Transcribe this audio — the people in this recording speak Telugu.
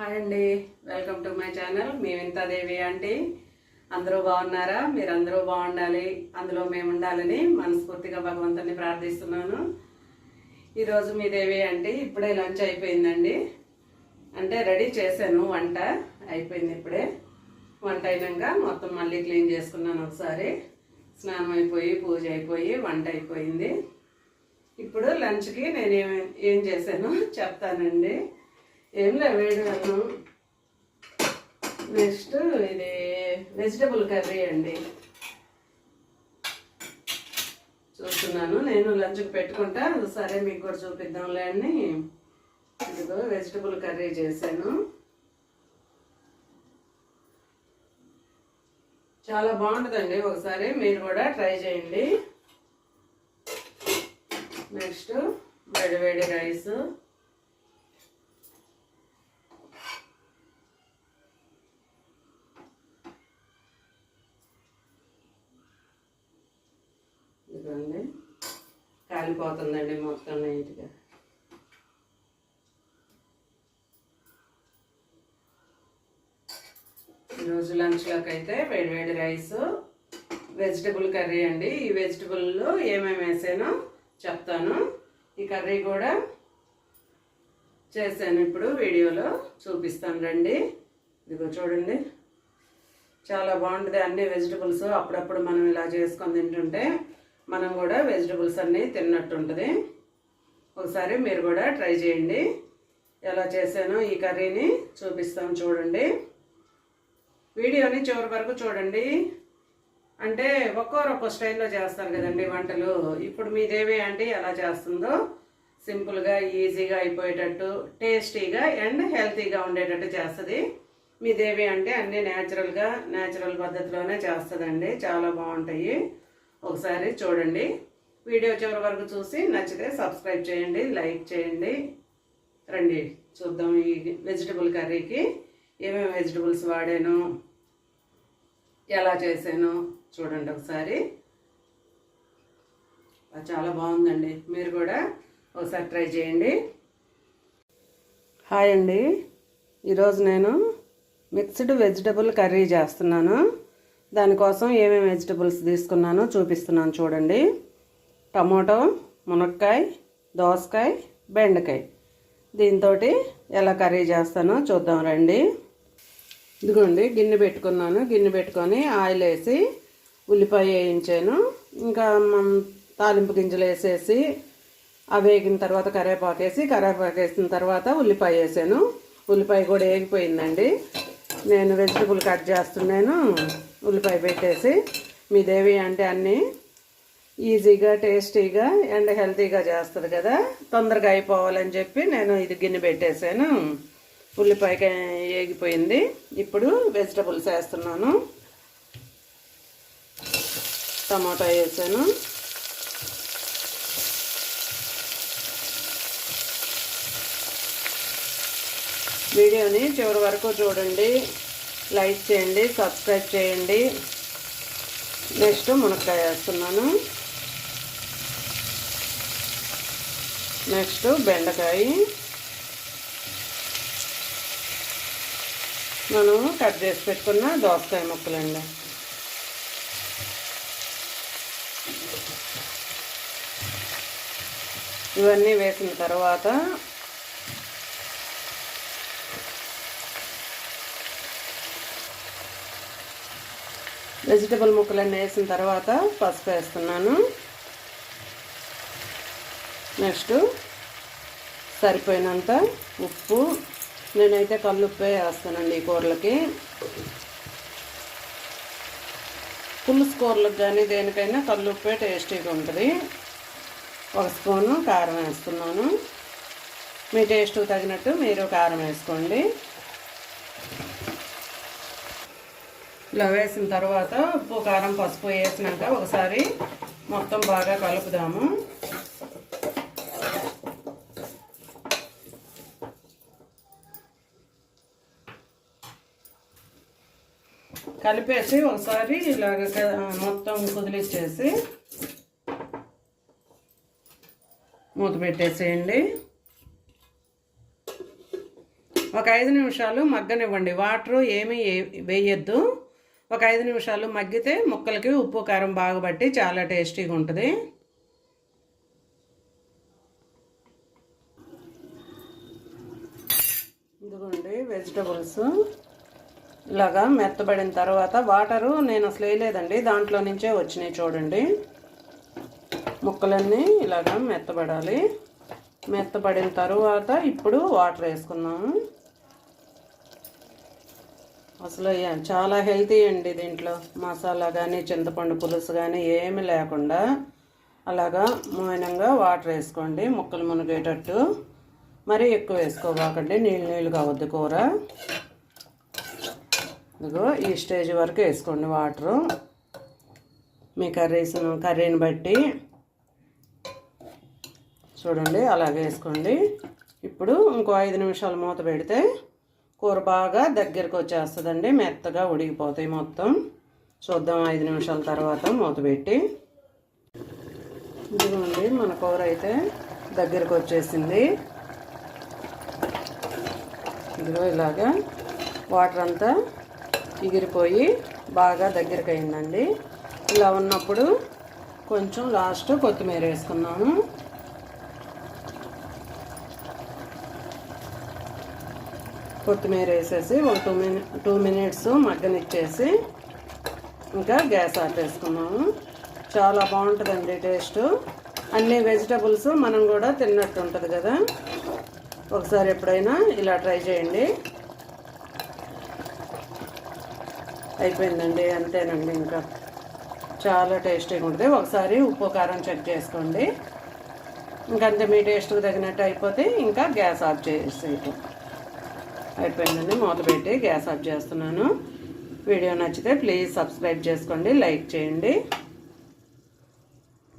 హాయ్ అండి. Welcome to my channel. మేమింతాదేవి aunty అందరూ బాగున్నారా? మీరు అందరూ బాగుండాలి. అందులో మేము ఉండాలని మనస్ఫూర్తిగా భగవంతుని ప్రార్థిస్తున్నాను. ఈరోజు మీ దేవి అండి ఇప్పుడే లంచ్ అయిపోయిందండి. అంటే రెడీ చేశాను. వంట అయిపోయింది ఇప్పుడే. వంట అయినాక మొత్తం మళ్ళీ క్లీన్ చేసుకున్నాను ఒకసారి. స్నానం అయిపోయి పూజ అయిపోయి వంట అయిపోయింది. ఇప్పుడు లంచ్కి నేను ఏం చేశాను? చెప్తానండి. ఏం లే వేడి అన్నం. నెక్స్ట్ ఇది వెజిటబుల్ కర్రీ అండి. చూస్తున్నాను నేను లంచ్కి పెట్టుకుంటా. సరే మీకు కూడా చూపిద్దాంలే అని ఇదిగో వెజిటబుల్ కర్రీ చేశాను. చాలా బాగుంటుందండి ఒకసారి మీరు కూడా ట్రై చేయండి. నెక్స్ట్ వేడి వేడి రైస్. చూడండి. కాలిపోతుందండి మొత్తం నీట్గా. ఈరోజు లంచ్లోకి అయితే వేడి వేడి రైస్ వెజిటబుల్ కర్రీ అండి. ఈ వెజిటబుల్లో ఏమేమి వేసానో చెప్తాను. ఈ కర్రీ కూడా చేశాను ఇప్పుడు వీడియోలో. చూపిస్తాను రండి. ఇదిగో చూడండి. చాలా బాగుంటుంది అన్ని వెజిటబుల్స్ అప్పుడప్పుడు మనం ఇలా చేసుకొని తింటుంటే మనం కూడా వెజిటబుల్స్ అన్నీ తిన్నట్టు ఉంటుంది ఒకసారి మీరు కూడా ట్రై చేయండి. ఎలా చేశానో ఈ కర్రీని చూపిస్తాం చూడండి. వీడియోని చివరి వరకు చూడండి. అంటే ఒక్కోరు ఒక్కో స్టైల్లో చేస్తారు కదండి వంటలు. ఇప్పుడు మీదేవి అంటే ఎలా చేస్తుందో సింపుల్గా ఈజీగా అయిపోయేటట్టు టేస్టీగా అండ్ హెల్తీగా ఉండేటట్టు చేస్తుంది. మీ దేవి అంటే అన్నీ న్యాచురల్గా న్యాచురల్ పద్ధతిలోనే చేస్తుందండి. చాలా బాగుంటాయి. ఒకసారి చూడండి. వీడియో చివరి వరకు చూసి నచ్చితే సబ్స్క్రైబ్ చేయండి లైక్ చేయండి. రండి చూద్దాం ఈ వెజిటబుల్ కర్రీకి ఏమేమి వెజిటబుల్స్ వాడాను ఎలా చేశాను చూడండి ఒకసారి. అది చాలా బాగుందండి. మీరు కూడా ఒకసారి ట్రై చేయండి. హాయ్ అండి. ఈరోజు నేను మిక్స్డ్ వెజిటబుల్ కర్రీ చేస్తున్నాను. దానికోసం ఏమేమి వెజిటబుల్స్ తీసుకున్నానో చూపిస్తున్నాను చూడండి. టమోటో మునక్కాయ దోసకాయ బెండకాయ. దీంతో ఎలా కర్రీ చేస్తానో చూద్దాం రండి. ఇదిగోండి గిన్నె పెట్టుకున్నాను. గిన్నె పెట్టుకొని ఆయిల్ వేసి ఉల్లిపాయ వేయించాను. ఇంకా మనం తాలింపు గింజలు వేసేసి అవి వేగిన తర్వాత కరివేపాకు వేసి కరివేపాకు వేసిన తర్వాత ఉల్లిపాయ వేసాను. ఉల్లిపాయ కూడా వేగిపోయిందండి. నేను వెజిటబుల్ కట్ చేస్తున్నాను. ఉల్లిపాయ పెట్టేసి మీ దేవి అంటే అన్నీ ఈజీగా టేస్టీగా అండ్ హెల్తీగా చేస్తుంది కదా. తొందరగా అయిపోవాలని చెప్పి నేను ఇది గిన్నె పెట్టేశాను. ఉల్లిపాయకి ఏగిపోయింది. ఇప్పుడు వెజిటబుల్స్ వేస్తున్నాను. టమాటా వేసాను. వీడియోని చివరి వరకు చూడండి. లైక్ చేయండి సబ్స్క్రైబ్ చేయండి. నెక్స్ట్ మునక్కాయ వేస్తున్నాను. నెక్స్ట్ బెండకాయ. మనం కట్ చేసి పెట్టుకున్న దోసకాయ ముక్కలండి. ఇవన్నీ వేసిన తర్వాత వెజిటబుల్ ముక్కలన్నీ వేసిన తర్వాత పసుపు వేస్తున్నాను. నెక్స్ట్ సరిపోయినంత ఉప్పు. నేనైతే కల్లుప్పే వేస్తానండి ఈ కూరలకి. పులుసు కూరలకు కానీ దేనికైనా కల్లుప్పే టేస్టీగా ఉంటుంది. ఒక స్పూను కారం వేస్తున్నాను. మీ టేస్ట్ తగినట్టు మీరు కారం వేసుకోండి. ఇలా వేసిన తర్వాత ఉప్పు కారం పసుపు వేసినాక ఒకసారి మొత్తం బాగా కలుపుదాము. కలిపేసి ఒకసారి ఇలాగ మొత్తం కుదిలిచ్చేసి మూత పెట్టేసేయండి. ఒక ఐదు నిమిషాలు మగ్గనివ్వండి. వాటర్ ఏమీ వేయద్దు. ఒక ఐదు నిమిషాలు మగ్గితే ముక్కలకి ఉప్పు కారం బాగా పట్టి చాలా టేస్టీగా ఉంటుంది. ఇదిగోండి వెజిటబుల్స్. ఇలాగా మెత్తబడిన తర్వాత వాటరు నేను అసలు వేయలేదండి దాంట్లో నుంచే వచ్చినాయి చూడండి. ముక్కలన్నీ ఇలాగా మెత్తబడాలి. మెత్తబడిన తర్వాత ఇప్పుడు వాటర్ వేసుకున్నాము అసలు చాలా హెల్తీ అండి దీంట్లో. మసాలా కానీ చింతపండు పులుసు కానీ ఏమి లేకుండా అలాగా మోయినంగా వాటర్ వేసుకోండి. ముక్కలు మునిగేటట్టు. మరీ ఎక్కువ వేసుకోబాకండి. నీళ్ళు నీళ్ళు కావద్దు కూర. ఇదిగో ఈ స్టేజ్ వరకు వేసుకోండి వాటరు. మీ కర్రీస్ కర్రీని బట్టి చూడండి అలాగే వేసుకోండి. ఇప్పుడు ఇంకో ఐదు నిమిషాలు మూత పెడితే కూర బాగా దగ్గరకు వచ్చేస్తుందండి మెత్తగా ఉడికిపోతాయి మొత్తం. చూద్దాం ఐదు నిమిషాల తర్వాత మూత పెట్టి. ఇదిగోండి మన కూర అయితే దగ్గరకు వచ్చేసింది. ఇదిగో ఇలాగా వాటర్ అంతా ఎగిరిపోయి బాగా దగ్గరికి అయిందండి ఇలా ఉన్నప్పుడు కొంచెం లాస్ట్ కొత్తిమీర వేసుకున్నాము. కొత్తిమీర వేసేసి ఒక టూ మిని టూ మినిట్స్ మగ్గనిచ్చేసి ఇంకా గ్యాస్ ఆపేసుకున్నాము చాలా బాగుంటుందండి టేస్ట్. అన్ని వెజిటబుల్స్ మనం కూడా తిన్నట్టు ఉంటుంది కదా. ఒకసారి ఎప్పుడైనా ఇలా ట్రై చేయండి. అయిపోయిందండి అంతేనండి ఇంకా. చాలా టేస్టీగా ఉంటుంది. ఒకసారి ఉప్పు కారం చెక్ చేసుకోండి. ఇంకంతే మీ టేస్ట్కి తగినట్టు అయిపోతే ఇంకా గ్యాస్ ఆఫ్ చేసేయటం. అయిపోయిందండి. మూత పెట్టి గ్యాస్ ఆఫ్ చేస్తున్నాను. వీడియో నచ్చితే ప్లీజ్ సబ్స్క్రైబ్ చేసుకోండి లైక్ చేయండి.